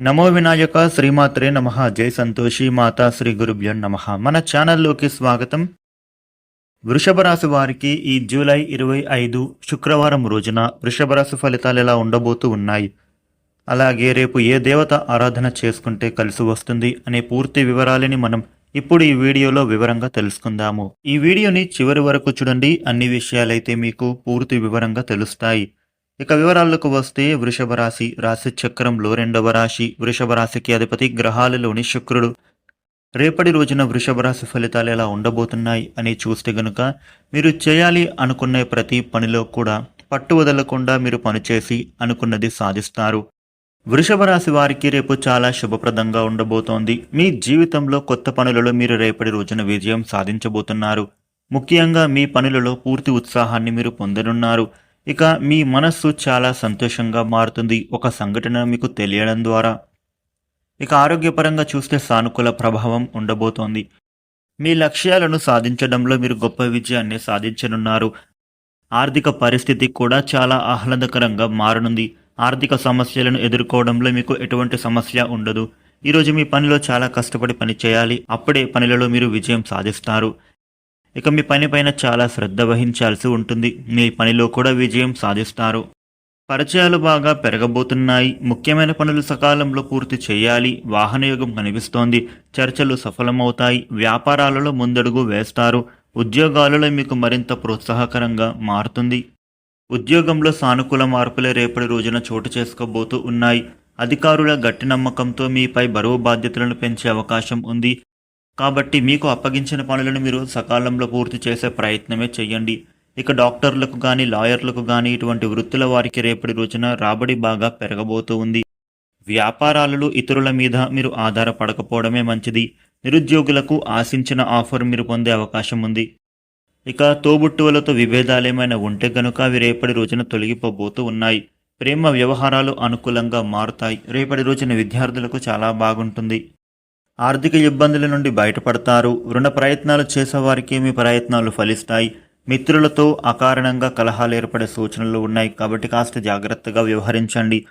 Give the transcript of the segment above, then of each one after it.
నమో వినాయక శ్రీమాత్రే నమ. జై సంతోషి మాతా శ్రీ గురుభ్యో నమ. మన ఛానల్లోకి స్వాగతం. వృషభ రాశి వారికి ఈ జూలై ఇరవై ఐదు శుక్రవారం రోజున వృషభ రాశి ఫలితాలు ఎలా ఉండబోతూ ఉన్నాయి? అలాగే రేపు ఏ దేవత ఆరాధన చేసుకుంటే కలిసి వస్తుంది అనే పూర్తి వివరాలని మనం ఇప్పుడు ఈ వీడియోలో వివరంగా తెలుసుకుందాము. ఈ వీడియోని చివరి వరకు చూడండి. అన్ని విషయాలైతే మీకు పూర్తి వివరంగా తెలుస్తాయి. ఇక వివరాలకు వస్తే వృషభ రాశి రాశి చక్రంలో రెండవ రాశి వృషభ రాశికి అధిపతి గ్రహాలలోని శుక్రుడు. రేపటి రోజున వృషభ రాశి ఫలితాలు ఎలా ఉండబోతున్నాయి అని చూస్తే గనుక మీరు చేయాలి అనుకునే ప్రతి పనిలో కూడా పట్టు వదలకుండా మీరు పనిచేసి అనుకున్నది సాధిస్తారు. వృషభ రాశి వారికి రేపు చాలా శుభప్రదంగా ఉండబోతోంది. మీ జీవితంలో కొత్త పనులలో మీరు రేపటి రోజున విజయం సాధించబోతున్నారు. ముఖ్యంగా మీ పనులలో పూర్తి ఉత్సాహాన్ని మీరు పొందనున్నారు. ఇక మీ మనస్సు చాలా సంతోషంగా మారుతుంది. ఒక సంఘటన మీకు తెలియడం ద్వారా. ఇక ఆరోగ్యపరంగా చూస్తే సానుకూల ప్రభావం ఉండబోతోంది. మీ లక్ష్యాలను సాధించడంలో మీరు గొప్ప విజయాన్ని సాధించనున్నారు. ఆర్థిక పరిస్థితి కూడా చాలా ఆహ్లాదకరంగా మారనుంది. ఆర్థిక సమస్యలను ఎదుర్కోవడంలో మీకు ఎటువంటి సమస్య ఉండదు. ఈరోజు మీ పనిలో చాలా కష్టపడి పని చేయాలి అప్పుడే పనులలో మీరు విజయం సాధిస్తారు. ఇక మీ పనిపైన చాలా శ్రద్ధ వహించాల్సి ఉంటుంది. మీ పనిలో కూడా విజయం సాధిస్తారు. పరిచయాలు బాగా పెరగబోతున్నాయి. ముఖ్యమైన పనులు సకాలంలో పూర్తి చేయాలి. వాహనయోగం కనిపిస్తోంది. చర్చలు సఫలమవుతాయి. వ్యాపారాలలో ముందడుగు వేస్తారు. ఉద్యోగాలలో మీకు మరింత ప్రోత్సాహకరంగా మారుతుంది. ఉద్యోగంలో సానుకూల మార్పులే రేపటి రోజున చోటు చేసుకోబోతూ ఉన్నాయి. అధికారుల గట్టి నమ్మకంతో మీపై బరువు బాధ్యతలను పెంచే అవకాశం ఉంది. కాబట్టి మీకు అప్పగించిన పనులను మీరు సకాలంలో పూర్తి చేసే ప్రయత్నమే చేయండి ఇక డాక్టర్లకు కానీ లాయర్లకు కానీ ఇటువంటి వృత్తుల వారికి రేపటి రోజున రాబడి బాగా పెరగబోతూ ఉంది. వ్యాపారాలలో ఇతరుల మీద మీరు ఆధారపడకపోవడమే మంచిది. నిరుద్యోగులకు ఆశించిన ఆఫర్ మీరు పొందే అవకాశం ఉంది. ఇక తోబుట్టువులతో విభేదాలేమైనా ఉంటే గనుక అవి రేపటి రోజున తొలగిపోబోతూ ఉన్నాయి. ప్రేమ వ్యవహారాలు అనుకూలంగా మారుతాయి. రేపటి రోజున విద్యార్థులకు చాలా బాగుంటుంది. ఆర్థిక ఇబ్బందుల నుండి బయటపడతారు. రుణ ప్రయత్నాలు చేసేవారికి మీ ప్రయత్నాలు ఫలిస్తాయి. మిత్రులతో అకారణంగా కలహాలు ఏర్పడే సూచనలు ఉన్నాయి కాబట్టి కాస్త జాగ్రత్తగా వ్యవహరించండి.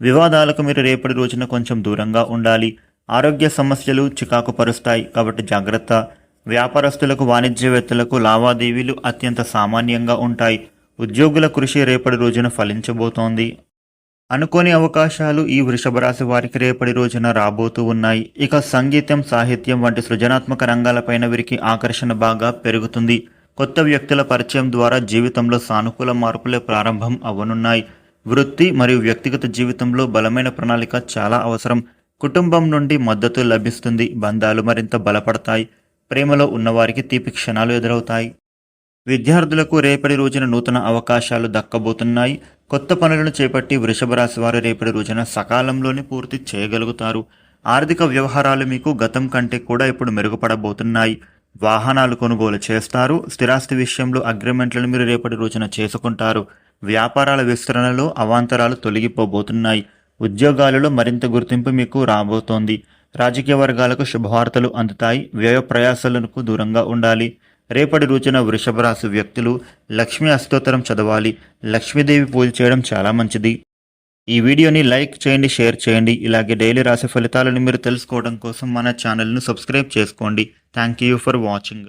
వివాదాలకు మీరు రేపటి రోజున కొంచెం దూరంగా ఉండాలి. ఆరోగ్య సమస్యలు చికాకు పరుస్తాయి కాబట్టి జాగ్రత్త. వ్యాపారస్తులకు వాణిజ్యవేత్తలకు లావాదేవీలు అత్యంత సామాన్యంగా ఉంటాయి. ఉద్యోగుల కృషి రేపటి రోజున ఫలించబోతోంది. అనుకోని అవకాశాలు ఈ వృషభ రాశి వారికి రేపటి రోజున రాబోతూ ఉన్నాయి. ఇక సంగీతం సాహిత్యం వంటి సృజనాత్మక రంగాలపైన వీరికి ఆకర్షణ బాగా పెరుగుతుంది. కొత్త వ్యక్తుల పరిచయం ద్వారా జీవితంలో సానుకూల మార్పులే ప్రారంభం అవ్వనున్నాయి వృత్తి మరియు వ్యక్తిగత జీవితంలో బలమైన ప్రణాళిక చాలా అవసరం. కుటుంబం నుండి మద్దతు లభిస్తుంది. బంధాలు మరింత బలపడతాయి. ప్రేమలో ఉన్నవారికి తీపి క్షణాలు ఎదురవుతాయి. విద్యార్థులకు రేపటి రోజున నూతన అవకాశాలు దక్కబోతున్నాయి. కొత్త పనులను చేపట్టి వృషభ రాశి వారు రేపటి రోజున సకాలంలోనే పూర్తి చేయగలుగుతారు. ఆర్థిక వ్యవహారాలు మీకు గతం కంటే కూడా ఇప్పుడు మెరుగుపడబోతున్నాయి. వాహనాలు కొనుగోలు చేస్తారు. స్థిరాస్తి విషయంలో అగ్రిమెంట్లను మీరు రేపటి రోజున చేసుకుంటారు. వ్యాపారాల విస్తరణలో అవాంతరాలు తొలగిపోబోతున్నాయి. ఉద్యోగాలలో మరింత గుర్తింపు మీకు రాబోతోంది. రాజకీయ వర్గాలకు శుభవార్తలు అందుతాయి. వ్యయ ప్రయాసాలకు దూరంగా ఉండాలి. రేపటి రోజున వృషభ రాశి వ్యక్తులు లక్ష్మీ అష్టోత్తరం చదవాలి. లక్ష్మీదేవి పూజ చేయడం చాలా మంచిది. ఈ వీడియోని లైక్ చేయండి షేర్ చేయండి. ఇలాగే డైలీ రాశి ఫలితాలను మీరు తెలుసుకోవడం కోసం మన ఛానల్ను సబ్స్క్రైబ్ చేసుకోండి. Thank you for watching.